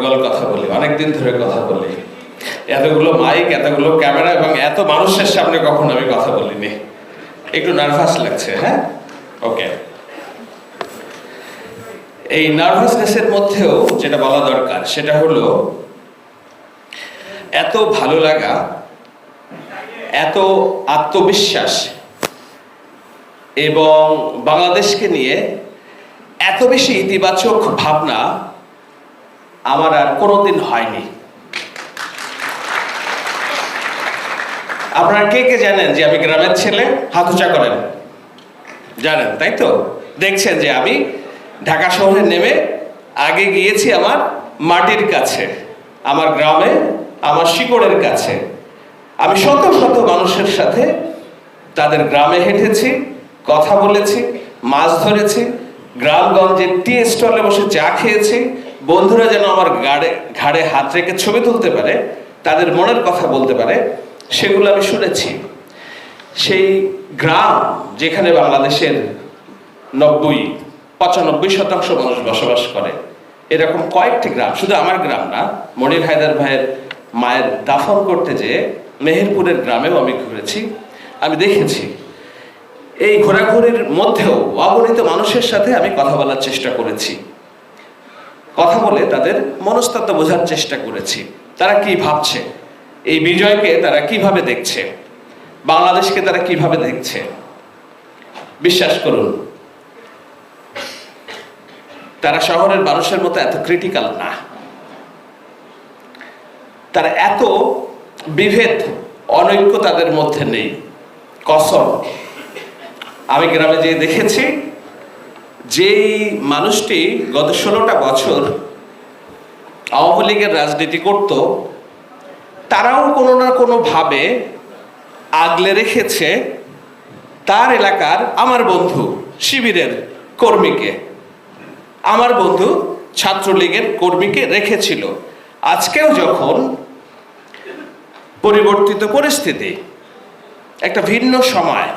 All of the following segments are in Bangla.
গন্ডগোল কথা বলি অনেকদিন ধরে কথা বলি এতগুলো মাইক এতগুলো ক্যামেরা এবং এত মানুষের সামনে কখনো আমি কথা বলিনি। একটু নার্ভাস লাগছে হ্যাঁ? ওকে এই নার্ভাসনেসের মধ্যেও যেটা বলা দরকার, সেটা হলো এত ভালো লাগা, এত আত্মবিশ্বাস এবং বাংলাদেশকে নিয়ে এত বেশি ইতিবাচক ভাবনা আমার আর কোনোদিন হয়নি। আপনারা কে কে জানেন যে আমি গ্রামের ছেলে? হাত উঁচা করেন। জানেন, তাই তো? দেখছেন যে আমি ঢাকা শহরে নেমে আগে গিয়েছি আমার মাটির কাছে, আমার গ্রামে, আমার শিকড়ের কাছে। আমি শত শত মানুষের সাথে তাদের গ্রামে হেঁটেছি, কথা বলেছি, মাছ ধরেছি গ্রামগঞ্জে টি স্টলে বসে চা খেয়েছি বন্ধুরা যেন আমার গাড়ে, ঘাড়ে হাত রেখে ছবি তুলতে পারে, তাদের মনের কথা বলতে পারে, সেগুলো আমি শুনেছি। সেই গ্রাম যেখানে বাংলাদেশের নব্বই, পঁচানব্বই শতাংশ মানুষ বসবাস করে, এরকম কয়েকটি গ্রাম, শুধু আমার গ্রাম না, মনির হায়দার ভাইয়ের মায়ের দাফন করতে যে মেহেরপুরের গ্রামেও আমি ঘুরেছি, আমি দেখেছি। এই ঘোরাঘুরির মধ্যেও অগণিত মানুষের সাথে আমি কথা বলার চেষ্টা করেছি। কথা বলে তাদের মনস্তত্ত্ব বোঝার চেষ্টা করেছি। তারা কি ভাবছে? এই বিজয়কে তারা কীভাবে দেখছে? বাংলাদেশকে তারা কীভাবে দেখছে? বিশ্বাস করুন, তারা শহরের মানুষের মতো এত ক্রিটিক্যাল না। তারা এত বিভেদ, অনৈক্য তাদের মধ্যে নেই। কসম, আমি গ্রামে যেয়ে দেখেছি যেই মানুষটি গত ষোলোটা বছর আওয়ামী লীগের রাজনীতি করত, তারাও কোনো না কোনো ভাবে আগলে রেখেছে তার এলাকার আমার বন্ধু শিবিরের কর্মীকে। আমার বন্ধু ছাত্রলীগের কর্মীকে রেখেছিল। আজকেও যখন পরিবর্তিত পরিস্থিতি, একটা ভিন্ন সময়,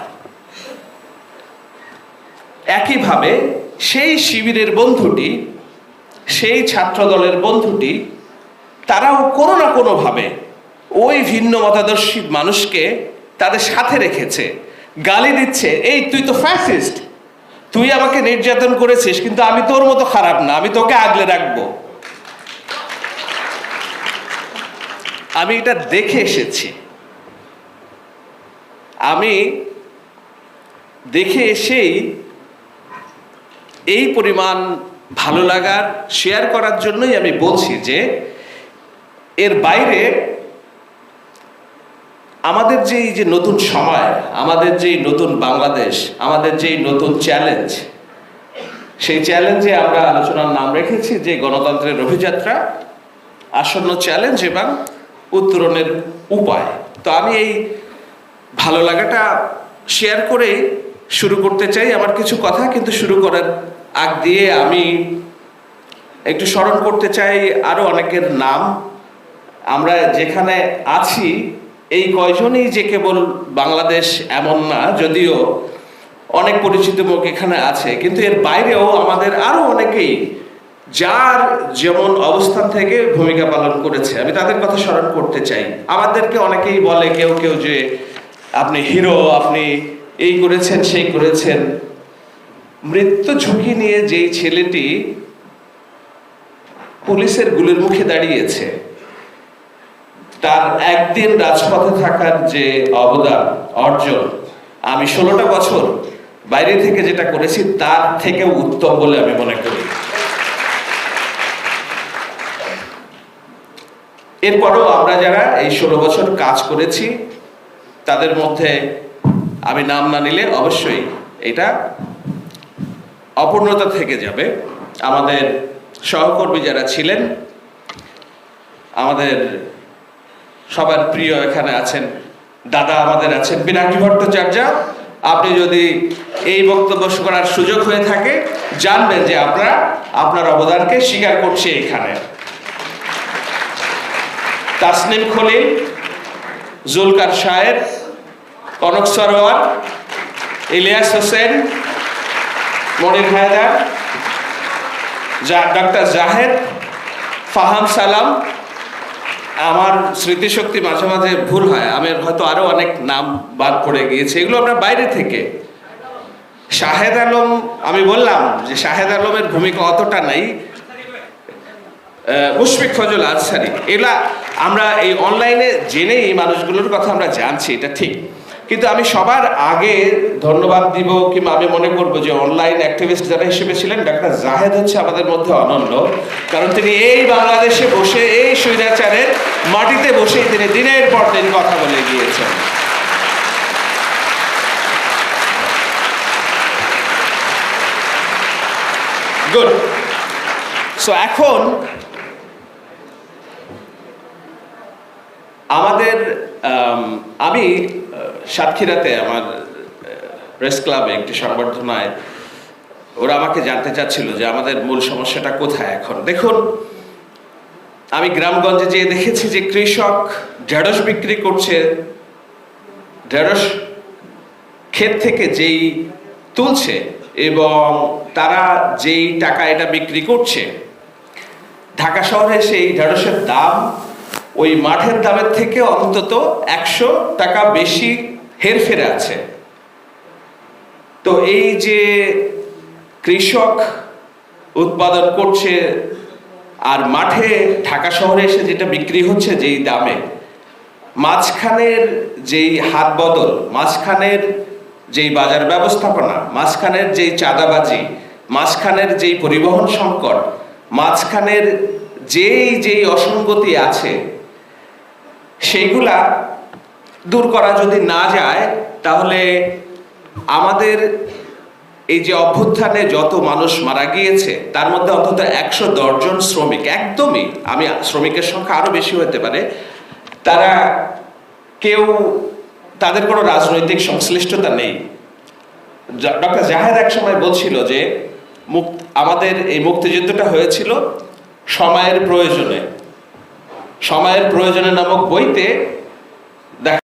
একইভাবে সেই শিবিরের বন্ধুটি, সেই ছাত্র দলের বন্ধুটি, তারাও কোনো না কোনোভাবে ওই ভিন্ন মতাদর্শী মানুষকে তাদের সাথে রেখেছে, গালি দিচ্ছে, এই, তুই তো ফ্যাসিস্ট তুই আমাকে নির্যাতন করেছিস, কিন্তু আমি তোর মতো খারাপ না, আমি তোকে আগলে রাখব। আমি এটা দেখে এসেছি। আমি দেখে এসেই এই পরিমাণ ভালো লাগার শেয়ার করার জন্যই আমি বলছি যে, এর বাইরে আমাদের যে এই যে নতুন সময়, আমাদের যে নতুন বাংলাদেশ, আমাদের যে নতুন চ্যালেঞ্জ সেই চ্যালেঞ্জে আমরা আলোচনার নাম রেখেছি যে গণতন্ত্রের অভিযাত্রা, আসন্ন চ্যালেঞ্জ এবং উত্তরণের উপায়। তো আমি এই ভালো লাগাটা শেয়ার করে শুরু করতে চাই আমার কিছু কথা, কিন্তু শুরু করার আগ দিয়ে আমি একটু স্মরণ করতে চাই আরও অনেকের নাম। আমরা যেখানে আছি, এই কয়জনই যে কেবল বাংলাদেশ এমন না, যদিও অনেক পরিচিত মুখ এখানে আছে, কিন্তু এর বাইরেও আমাদের আরও অনেকেই যার যেমন অবস্থান থেকে ভূমিকা পালন করেছে। আমি তাদের কথা স্মরণ করতে চাই। আমাদেরকে অনেকেই বলে, কেউ কেউ যে আপনি হিরো আপনি এই করেছেন, সেই করেছেন। মৃত্যু ঝুঁকি নিয়ে যেই ছেলেটি পুলিশের গুলির মুখে দাঁড়িয়েছে, তার একদিন রাজপথে থাকার যে অবদান, অর্জন, আমি ষোলোটা বছর বাইরে থেকে যেটা করেছি, তার থেকেও উত্তম বলে আমি মনে করি। এরপরও আমরা যারা এই ষোলো বছর কাজ করেছি, তাদের মধ্যে আমি নাম না নিলে অবশ্যই এটা অপূর্ণতা থেকে যাবে। আমাদের সহকর্মী যারা ছিলেন, আমাদের সবার প্রিয় এখানে আছেন, দাদা আমাদের আছেন, পিনাকি ভট্টাচার্য। আপনি যদি এই বক্তব্য করার সুযোগ হয়ে থাকে, জানবেন যে আমরা আপনার অবদানকে স্বীকার করছি এখানে। তাসনিম খলিল, জুলকার শাহের কনক সরোয়ার, ইলিয়াস হোসেন, মনির হায়দার ডক্টর জাহেদ, ফাহাম সালাম। আমার স্মৃতিশক্তি মাঝে মাঝে ভুল হয়, আমি হয়তো আরও অনেক নাম বাদ পড়ে গিয়েছে, এগুলো আপনার বাইরে থেকে। শাহেদ আলম, আমি বললাম যে শাহেদ আলমের ভূমিকা অতটা নাই। মুশফিক ফজল আনসারি। এগুলা আমরা এই অনলাইনে জেনেই মানুষগুলোর কথা আমরা জানছি, এটা ঠিক। কিন্তু আমি সবার আগে ধন্যবাদ দিব কিংবা আমি মনে করব যে অনলাইন অ্যাক্টিভিস্ট যারা হিসেবে ছিলেন ডাক্তার জাহেদ হচ্ছে আমাদের মধ্যে অনন্য। কারণ তিনি এই বাংলাদেশে বসে এই স্বৈরাচারের মাটিতে বসে তিনি দিনের পর দিন কথা বলে গিয়েছেন। গুড সো এখন আমাদের আম, আমি সাতক্ষীরাতে আমার প্রেস ক্লাবে একটি সংবর্ধনায় ওরা আমাকে জানতে চাচ্ছিল যে আমাদের মূল সমস্যাটা কোথায় এখন। দেখুন, আমি গ্রামগঞ্জে যেয়ে দেখেছি যে কৃষক ঢেঁড়স বিক্রি করছে। ঢেঁড়স ক্ষেত থেকে যেই তুলছে এবং তারা যেই টাকা এটা বিক্রি করছে, ঢাকা শহরে সেই ঢেঁড়সের দাম ওই মাঠের দামের থেকে অন্তত একশো টাকা বেশি হেরফেরে আছে। তো এই যে কৃষক উৎপাদন করছে আর মাঠে ঢাকা শহরে এসে যেটা বিক্রি হচ্ছে যেই দামে, মাঝখানের যেই হাত বদল, মাঝখানের যেই বাজার ব্যবস্থাপনা, মাঝখানের যেই চাঁদাবাজি, মাঝখানের যেই পরিবহন সংকট, মাঝখানের যেই যেই অসঙ্গতি আছে সেইগুলা দূর করা যদি না যায়, তাহলে আমাদের এই যে অভ্যুত্থানে যত মানুষ মারা গিয়েছে, তার মধ্যে অন্তত একশো জন শ্রমিক, একদমই, আমি শ্রমিকের সংখ্যা আরও বেশি হতে পারে, তারা কেউ, তাদের কোনো রাজনৈতিক সংশ্লিষ্টতা নেই। ডক্টর জাহেদ এক সময় বলছিল যে, মুক- আমাদের এই মুক্তিযুদ্ধটা হয়েছিল সময়ের প্রয়োজনে। সময়ের প্রয়োজনে নামক বইতে